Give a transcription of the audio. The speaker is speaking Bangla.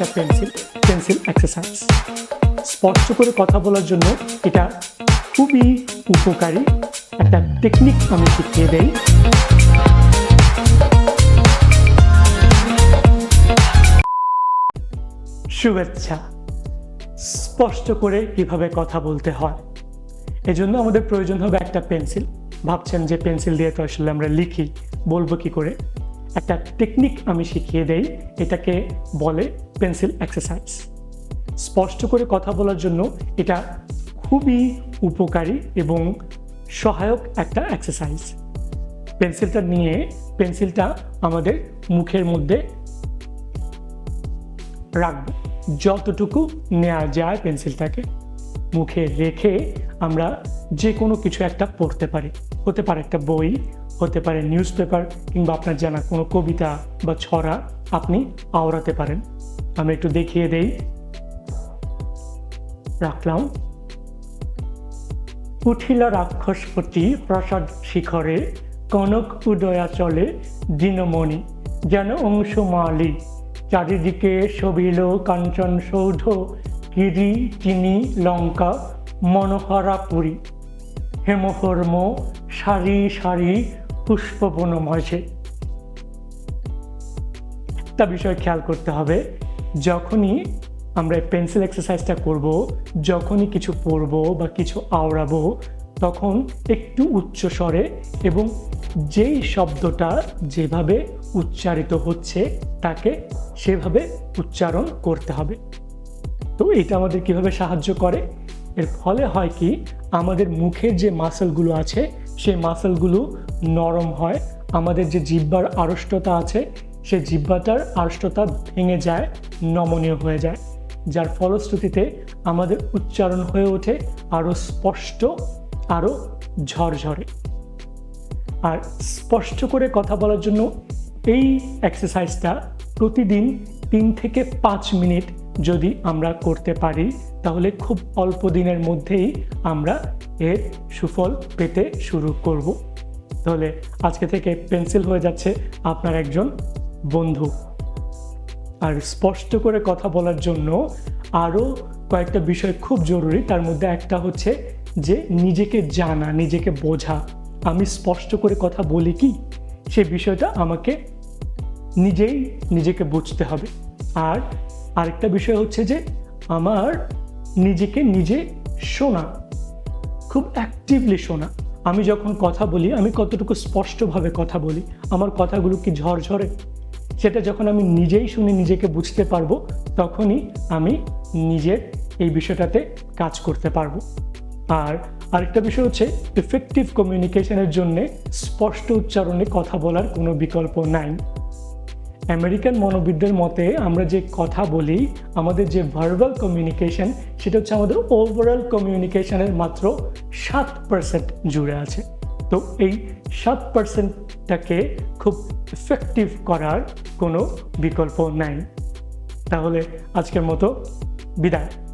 একটা পেন্সিল পেন্সিল এক্সারসাইজ স্পষ্ট করে কথা বলার জন্য এটা খুবই উপকারী। একটা টেকনিক আমি শিখিয়ে দেই। শুভেচ্ছা। স্পষ্ট করে কীভাবে কথা বলতে হয়। এজন্য আমাদের প্রয়োজন হবে একটা পেন্সিল। ভাবছেন যে পেন্সিল দিয়ে তো আসলে আমরা লিখি, বলব কি করে? একটা টেকনিক আমি শিখিয়ে দেই। এটাকে বলে পেন্সিল এক্সারসাইজ। স্পষ্ট করে কথা বলার জন্য এটা খুবই উপকারী এবং সহায়ক একটা এক্সারসাইজ। পেন্সিলটা নিয়ে, পেন্সিলটা আমাদের মুখের মধ্যে রাখব। যতটুকু নেওয়া যায় পেন্সিলটাকে মুখে রেখে আমরা যে কোনো কিছু একটা পড়তে পারি। হতে পারে একটা বই, হতে পারে নিউজ পেপার কিংবা আপনার জানা কোনো কবিতা বা ছড়া আপনি আওড়াতে পারেন। আমি একটু দেখিয়ে দেই। রাখলাম। উঠিল রাক্ষসপতি প্রাসাদ শিখরে, কনক উদয়া চলে দিনমণি, যেন অংশমালি, চারিদিকে শোভিল কাঞ্চন সৌধ, গিরি, চিনি, লঙ্কা মনোহরা মনোহরাপুরী। হেমহর্ম সারি সারি পুষ্পবন হয়েছে একটা বিষয় খেয়াল করতে হবে যখনই আমরা পেন্সিল এক্সারসাইজটা করব, যখনই কিছু পড়ব বা কিছু আওড়াবো, তখন একটু উচ্চ স্বরে এবং যেই শব্দটা যেভাবে উচ্চারিত হচ্ছে, তাকে সেভাবে উচ্চারণ করতে হবে। তো এটা আমাদের কীভাবে সাহায্য করে? এর ফলে হয় কি, আমাদের মুখের যে মাসেলগুলো আছে, সেই মাসেলগুলো নরম হয়, আমাদের যে জিব্বার আড়ষ্টতা আছে সেই জিব্বাটার আড়ষ্টতা ভেঙে যায়, নমনীয় হয়ে যায়, যার ফলশ্রুতিতে আমাদের উচ্চারণ হয়ে ওঠে আরও স্পষ্ট আরও ঝরঝরে। আর স্পষ্ট করে কথা বলার জন্য এই এক্সারসাইজটা প্রতিদিন তিন থেকে পাঁচ মিনিট যদি আমরা করতে পারি, তাহলে খুব অল্প দিনের মধ্যেই আমরা এর সুফল পেতে শুরু করব। তাহলে আজকে থেকে পেন্সিল হয়ে যাচ্ছে আপনার একজন বন্ধু। আর স্পষ্ট করে কথা বলার জন্য আরও কয়েকটা বিষয় খুব জরুরি। তার মধ্যে একটা হচ্ছে যে নিজেকে জানা, নিজেকে বোঝা। আমি স্পষ্ট করে কথা বলি কি? সে বিষয়টা আমাকে নিজেই নিজেকে বুঝতে হবে। আর আরেকটা বিষয় হচ্ছে যে আমার নিজেকে নিজে শোনা, খুব অ্যাক্টিভলি শোনা। আমি যখন কথা বলি, আমি কতটুকু স্পষ্টভাবে কথা বলি? আমার কথাগুলো কি ঝরঝরে? সেটা যখন আমি নিজেই শুনে নিজেকে বুঝতে পারব, তখনই আমি নিজের এই বিষয়টাতে কাজ করতে পারব। আর আরেকটা বিষয় হচ্ছে এফেক্টিভ কমিউনিকেশনের জন্যে স্পষ্ট উচ্চারণে কথা বলার কোনো বিকল্প নাই। আমেরিকান মনোবিদদের মতে, আমরা যে কথা বলি, আমাদের যে ভার্বাল কমিউনিকেশন সেটা হচ্ছে আমাদের ওভারঅল কমিউনিকেশনের মাত্র সাত পার্সেন্ট জুড়ে আছে। তো এই সাত পার্সেন্টটাকে খুব এফেক্টিভ করার কোনো বিকল্প নাই। তাহলে আজকের মতো বিদায়।